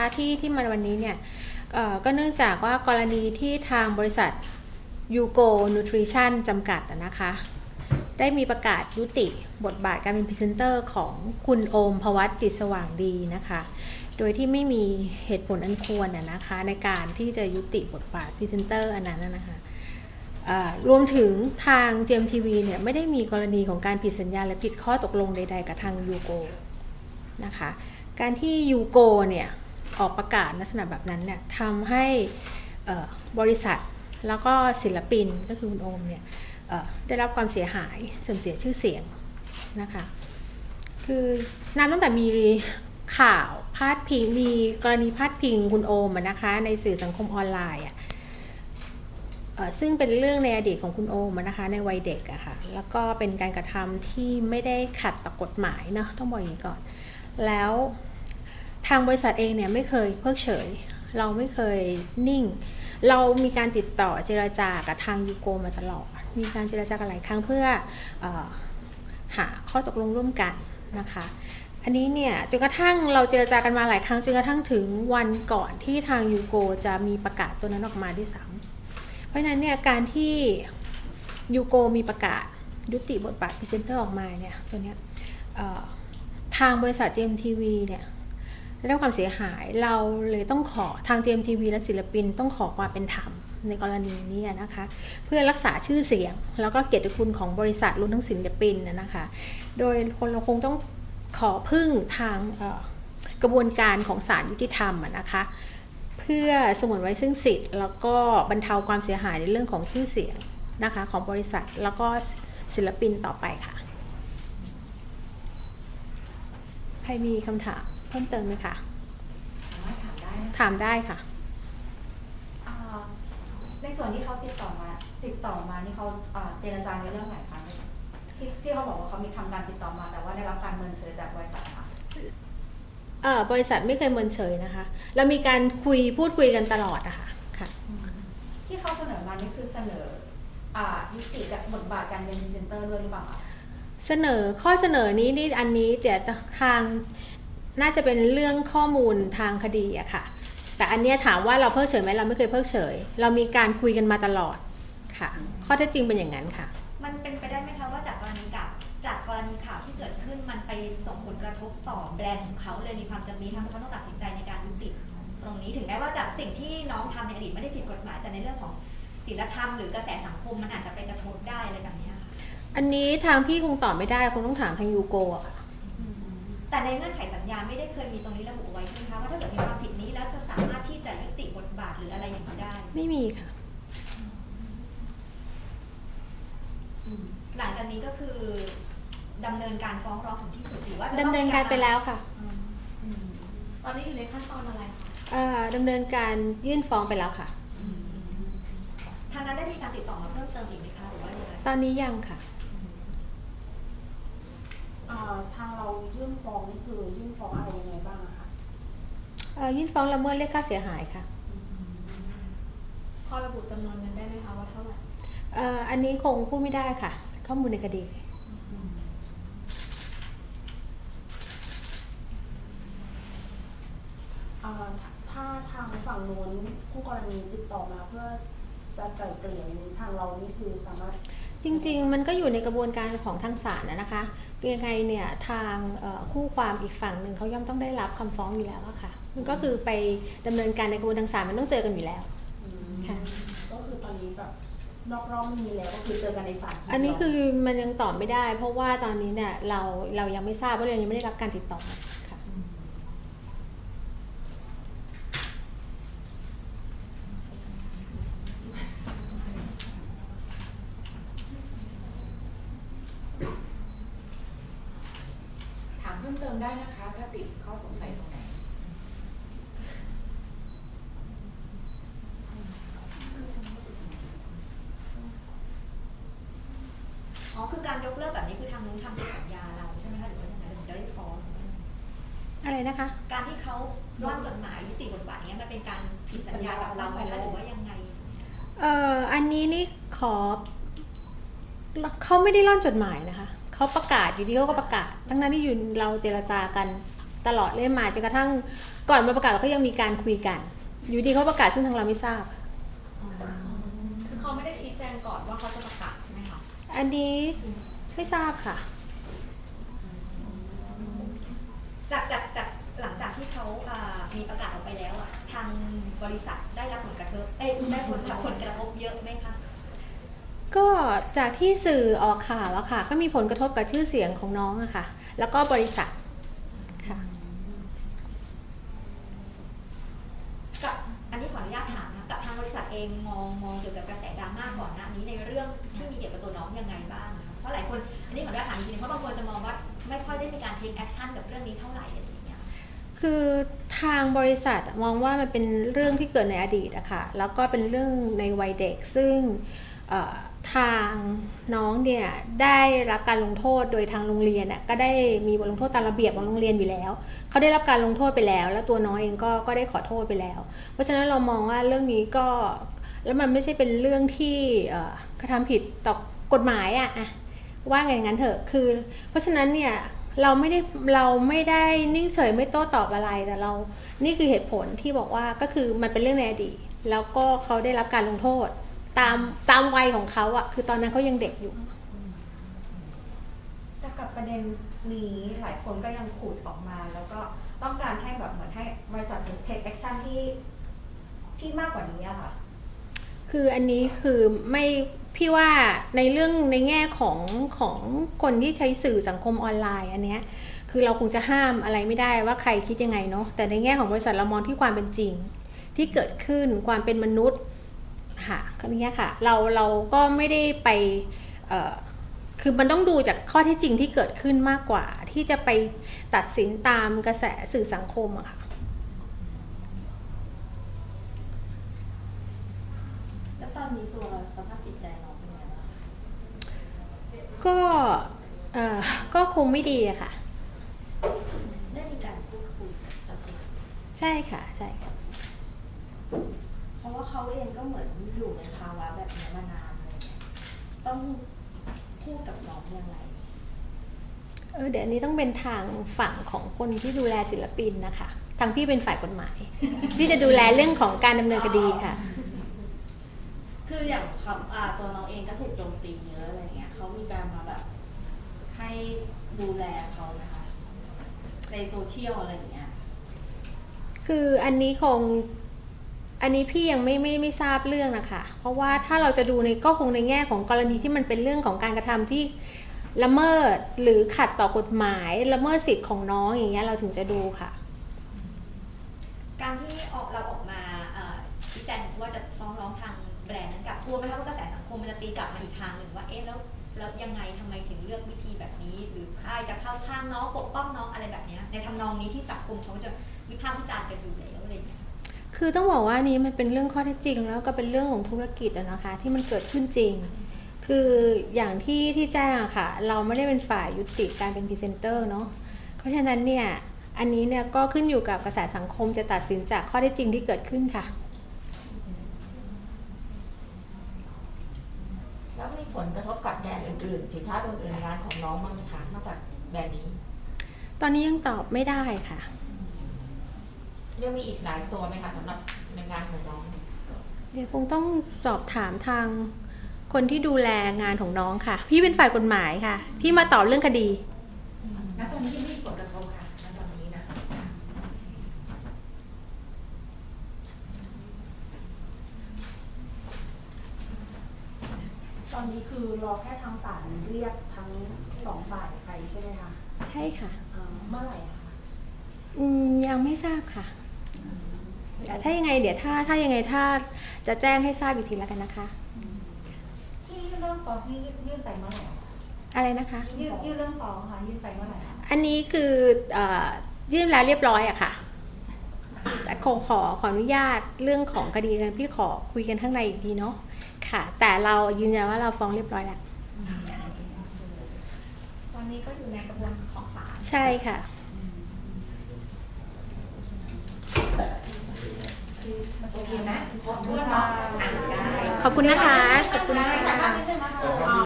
ะคะที่ที่มาวันนี้เนี่ยก็เนื่องจากว่ากรณีที่ทางบริษัทยูโกนูทริชั่นจำกัดนะคะ ได้มีประกาศยุติบทบาทการเป็นพรีเซนเตอร์ของคุณโอมพวัตจิตสว่างดีนะคะ โดยที่ไม่มีเหตุผลอันควรนะคะ ในการที่จะยุติบทบาทพรีเซนเตอร์อันนั้นนะคะรวมถึงทาง GMTV เนี่ยไม่ได้มีกรณีของการผิดสัญญาและผิดข้อตกลงใด ๆ กับทางยูโกนะคะ การที่ยูโกเนี่ย ออกประกาศลักษณะแบบนั้นเนี่ยทำให้บริษัทแล้วก็ศิลปินก็คือคุณโอมเนี่ยได้รับความเสียหายเสื่อมเสียชื่อเสียงนะคะคือนานตั้งแต่มีข่าวพาดพิงมีกรณีพาดพิงคุณโอมนะคะในสื่อสังคมออนไลน์อะเอ่อซึ่งเป็นเรื่องในอดีตของคุณโอมนะคะในวัยเด็กอะค่ะแล้วก็เป็นการกระทำที่ไม่ได้ขัดต่อกฎหมายเนาะต้องบอกอย่างนี้ก่อน แล้ว ทางบริษัทเองเนี่ยไม่เคยเพิกเฉย เราไม่เคยนิ่ง เรามีการติดต่อเจรจากับทางยูโกมาตลอด มีการเจรจากันหลายครั้งเพื่อออหาข้อตกลงร่วมกันนะคะ อันนี้เนี่ยจนกระทั่งเราเจรจากันมาหลายครั้งจนกระทั่งถึงวันก่อนที่ทางยูโกจะมีประกาศตัวนั้นออกมาด้วยซ้ำเพราะนั้นเนี่ยการที่ยูโกมีประกาศยุติบทบาทพรีเซนเตอร์ออกมาเนี่ยตัวเนี้ยทางบริษัท GMTV เนี่ย ได้รับความเสียหายเราเลยต้องขอทาง GMTV และศิลปินต้องขอความเป็นธรรมในกรณีนี้นะคะ เพื่อรักษาชื่อเสียง แล้วก็เกียรติคุณของบริษัทรวมทั้งศิลปินนะคะ โดยคนเราคงต้องขอพึ่งทางกระบวนการของศาลยุติธรรมนะคะเพื่อสมวนไว้ซึ่งสิทธิ์ แล้วก็บรรเทาความเสียหายในเรื่องของชื่อเสียงนะคะของบริษัทแล้วก็ศิลปินต่อไปค่ะ ใครมีคำถาม เพิ่มเติมไหมคะสามารถถามได้นะถามได้ค่ะอ่าในส่วนที่เขาติดต่อมา ติดต่อมานี่เขาอ่าเจรจาในเรื่องไหนคะที่ที่เขาบอกว่าเขามีทำการติดต่อมา แต่ว่าได้รับการเมินเฉยจากบริษัทค่ะเอ่อบริษัทไม่เคยเมินเฉยนะคะ เรามีการคุยพูดคุยกันตลอดอะค่ะค่ะ ที่เขาเสนอมานี่คือเสนออ่ายุติจากบทบาทการเป็นพรีเซนเตอร์ด้วยหรือเปล่าคะเสนอข้อเสนอนี้นี่อันนี้เดี๋ยวทาง น่าจะเป็นเรื่องข้อมูลทางคดีอะค่ะ แต่อันเนี้ยถามว่าเราเพิกเฉยไหมเราไม่เคยเพิกเฉย เรามีการคุยกันมาตลอดค่ะ ข้อเท็จจริงเป็นอย่างนั้นค่ะ มันเป็นไปได้ไหมคะว่าจากกรณีกับจากกรณีข่าวที่เกิดขึ้นมันไปส่งผลกระทบต่อแบรนด์ของเขาเลยมีความจำเป็นทำให้เขาต้องตัดสินใจในการยุติตรงนี้ถึงแม้ว่าจากสิ่งที่น้องทำในอดีตไม่ได้ผิดกฎหมายแต่ในเรื่องของศีลธรรมหรือกระแสสังคมมันอาจจะไปกระทบได้อะไรแบบนี้ค่ะอันนี้ทางพี่คงตอบไม่ได้คงต้องถามทางยูโกอะค่ะ แต่ในเงื่อนไขสัญญาไม่ได้เคยมีตรงนี้ระบุเอาไว้ใช่ไหมคะว่าถ้าเกิดมีความผิดนี้แล้วจะสามารถที่จะยุติบทบาทหรืออะไรอย่างนี้ได้ ไม่มีค่ะ หลังจากนี้ก็คือดำเนินการฟ้องร้องถึงที่สุดหรือว่าจะดำต้องเนินการไปแล้วค่ะอืมตอนนี้อยู่ในขั้นตอนอะไรคะเอ่อดำเนินการยื่นฟ้องไปแล้วค่ะ ทางนั้นได้มีการติดต่อมาเพิ่มเติมอีกไหมคะหรือว่ายังไงตอนนี้ยังค่ะ อ่าทางเรา ยื่นฟ้องนี่คือยื่นฟ้องอะไรยังไงบ้างอะคะเอ่อยื่นฟ้องละเมิดเรียกค่าเสียหายค่ะ พอระบุจำนวนเงินได้ไหมคะว่าเท่าไหร่เอ่ออันนี้คงพูดไม่ได้ค่ะ ข้อมูลในคดีอ่าถ้าทางฝั่งโน้นคู่กรณีติดต่อมาเพื่อจะไกล่เกลี่ยนี้ทางเรานี่คือสามารถ จริงๆ มันก็อยู่ในกระบวนการของทางศาลนะนะคะยังไงเนี่ยทางเอ่อคู่ความอีกฝั่งหนึ่งเขาย่อมต้องได้รับคำฟ้องอยู่แล้วอะค่ะ มันก็คือไปดำเนินการในกระบวนการทางศาลมันต้องเจอกันอยู่แล้วค่ะก็คือตอนนี้แบบนอกรอบไม่มีแล้วก็คือเจอกันในศาลอันนี้คือมันยังตอบไม่ได้ เพราะว่าตอนนี้เนี่ยเราเรายังไม่ทราบว่าเรายังไม่ได้รับการติดต่อมาค่ะ ถามเพิ่มเติม ได้นะคะ ถ้าติดข้อสงสัยตรงไหนอ๋อคือการยกเลิกแบบนี้คือทางนู้นทำผิดสัญญาเราใช่ไหมคะหรือว่ายังไงถึงได้ฟ้องอะไรนะคะ การที่เขาร่อนจดหมายยุติบทบาทเนี้ยมันเป็นการผิดสัญญากับเราไหมคะหรือว่ายังไงเอ่ออันนี้นี่ขอเขาไม่ได้ร่อนจดหมายนะคะ เขาประกาศอยู่ดีเขาก็ประกาศ ทั้งนั้นที่อยู่เราเจรจากันตลอดเรื่อยมาจนกระทั่งก่อนมาประกาศเราก็ยังมีการคุยกัน อยู่ดีเขาประกาศซึ่งทางเราไม่ทราบ คือเขาไม่ได้ชี้แจงก่อนว่าเขาจะประกาศใช่ไหมคะ อันนี้ไม่ทราบค่ะ จากจากจากหลังจากที่เขาอ่ามีประกาศออกไปแล้วอะทางบริษัทได้รับผลกระทบเอ้ยได้ผลรับผลกระทบเยอะไหมคะ ก็จากที่สื่อออกข่าวอะค่ะ ก็มีผลกระทบกับชื่อเสียงของน้องอะค่ะ แล้วก็บริษัทค่ะกับอันนี้ขออนุญาตถามนะกับทางบริษัทเองมองมองเกี่ยวกับกระแสดราม่าก่อนหน้านี้ในเรื่องที่มีเกี่ยวกับตัวน้องยังไงบ้างอะคะเพราะหลายคนอันนี้ขออนุญาตถามจริงๆเพราะบางคนจะมองว่าไม่ค่อยได้มีการ take action กับเรื่องนี้เท่าไหร่อะไรอย่างเงี้ยคือทางบริษัทมองว่ามันเป็นเรื่องที่เกิดในอดีตอะค่ะแล้วก็เป็นเรื่องในวัยเด็กซึ่งเอ่อ ทางน้องเนี่ยได้รับการลงโทษโดยทางโรงเรียนน่ะก็ได้มีบทลงโทษตามระเบียบของโรงเรียนอยู่แล้วเขาได้รับการลงโทษไปแล้ว แล้วตัวน้องเองก็ก็ได้ขอโทษไปแล้ว เพราะฉะนั้นเรามองว่าเรื่องนี้ก็แล้วมันไม่ใช่เป็นเรื่องที่กระทำผิดต่อกฎหมายอะอะว่าไงอย่างนั้นเถอะคือ เพราะฉะนั้นเนี่ยเราไม่ได้เราไม่ได้นิ่งเฉยไม่โต้ตอบอะไรแต่เรา นี่คือเหตุผลที่บอกว่าก็คือมันเป็นเรื่องในอดีตแล้วก็เขาได้รับการลงโทษ ตามตามวัยของเขาอะคือตอนนั้นเขายังเด็กอยู่ จากกับประเด็นนี้หลายคนก็ยังขูดออกมา แล้วก็ต้องการให้แบบเหมือนให้บริษัทเทคแอคชั่นที่ที่มากกว่านี้อะค่ะ คืออันนี้คือไม่พี่ว่าในเรื่องในแง่ของของคนที่ใช้สื่อสังคมออนไลน์ อันเนี้ยคือเราคงจะห้ามอะไรไม่ได้ว่าใครคิดยังไงเนาะแต่ในแง่ของบริษัทเรามองที่ความเป็นจริง ที่เกิดขึ้นความเป็นมนุษย์ ค่ะก็เนี้ยค่ะ เราเราก็ไม่ได้ไปเอ่อคือมันต้องดูจากข้อเที่จริงที่เกิดขึ้นมากกว่า ที่จะไปตัดสินตามกระแสสื่อสังคมอะค่ะแล้วตอนนี้ตัวสภาพจิตใจน้องเป็นไงบ้างก็เอ่อก็คงไม่ดีอะค่ะ ได้มีการพูดคุยกับเจ้าตัวใช่ค่ะ ใช่ค่ะ เพราะว่าเขาเองก็เหมือนอยู่ในภาวะแบบนี้มานานอะไรเงี้ยต้องพูดกับน้องยังไงเออเดี๋ยวอันนี้ต้องเป็นทางฝั่งของคนที่ดูแลศิลปินนะคะ ทางพี่เป็นฝ่ายกฎหมายพี่จะดูแลเรื่องของการดำเนินคดีค่ะ คืออย่างคำอ่าตัวน้องเองก็ถูกโจมตีเยอะอะไรเงี้ยเขามีการมาแบบให้ดูแลเขานะคะในโซเชียลอะไรอย่างเงี้ย คืออันนี้คง อันนี้พี่ยังไม่ไม่ไม่ทราบเรื่องนะคะเพราะว่าถ้าเราจะดูในก็คงในแง่ของกรณีที่มันเป็นเรื่องของการกระทำที่ละเมิดหรือขัดต่อกฎหมายละเมิดสิทธิ์ของน้องอย่างเงี้ยเราถึงจะดูค่ะ การที่ออกเราออกมาชี้แจงว่าจะฟ้องร้องทางแบรนด์นั้นกลับกลัวไหมคะว่ากระแสสังคมมันจะตีกลับมาอีกทางหนึ่งว่าเอ๊ะแล้วแล้วยังไงทำไมถึงเลือกวิธีแบบนี้ หรือใค่ายจะเข้าข้างน้องปกป้องน้องอะไรแบบเนี้ยในทำนองนี้ที่สังคมเขาจะวิพากษ์วิจารณ์กันอยู่แล้วอะไรอย่างเงี้ย คือต้องบอกว่านี้มันเป็นเรื่องข้อเท็จจริง แล้วก็เป็นเรื่องของธุรกิจอะนะคะ ที่มันเกิดขึ้นจริง คืออย่างที่ที่แจ้งอะค่ะ เราไม่ได้เป็นฝ่ายยุติการเป็นพรีเซนเตอร์เนาะเพราะฉะนั้นเนี่ยอันนี้เนี่ยก็ขึ้นอยู่กับกระแสสังคมจะตัดสินจากข้อเท็จจริงที่เกิดขึ้นค่ะแล้วมีผลกระทบกับแบรนด์อื่นๆสินค้าตัวอื่นงานของน้องบ้างไหมคะนอกจากแบรนด์นี้ ตอนนี้ยังตอบไม่ได้ค่ะ ยังมีอีกหลายตัวไหมคะสำหรับในงานของน้องเดี๋ยวคงต้องสอบถามทางคนที่ดูแลงานของน้องค่ะ พี่เป็นฝ่ายกฎหมายค่ะ พี่มาตอบเรื่องคดี ณตอนนี้ยังไม่มีผลกระทบค่ะณตอนนี้นะตอนนี้คือรอแค่ทางศาลเรียกทั้งสองฝ่ายไปใช่ไหมคะ ใช่ค่ะ เอ่อเมื่อไหร่อะคะ อืมยังไม่ทราบค่ะ แต่ถ้ายังไงเดี๋ยวถ้าถ้ายังไงถ้าจะแจ้งให้ทราบอีกทีแล้วกันนะคะ ที่ยื่นเรื่องฟ้องนี่ยื่นไปเมื่อไหร่อะอะไรนะคะ ยื่นยื่นเรื่องฟ้องค่ะยื่นไปเมื่อไหร่อะอันนี้คือเอ่อยื่นแล้วเรียบร้อยอะค่ะ แต่คงขอขออนุญาตเรื่องของคดีกันพี่ขอคุยกันข้างในอีกทีเนาะค่ะ แต่เรายืนยันว่าเราฟ้องเรียบร้อยแล้ว ตอนนี้ก็อยู่ในกระบวนของศาล ใช่ค่ะ โอเคนะเพื่อนน้องอ่านได้ขอบคุณนะคะ ขอบคุณได้ค่ะนะคะ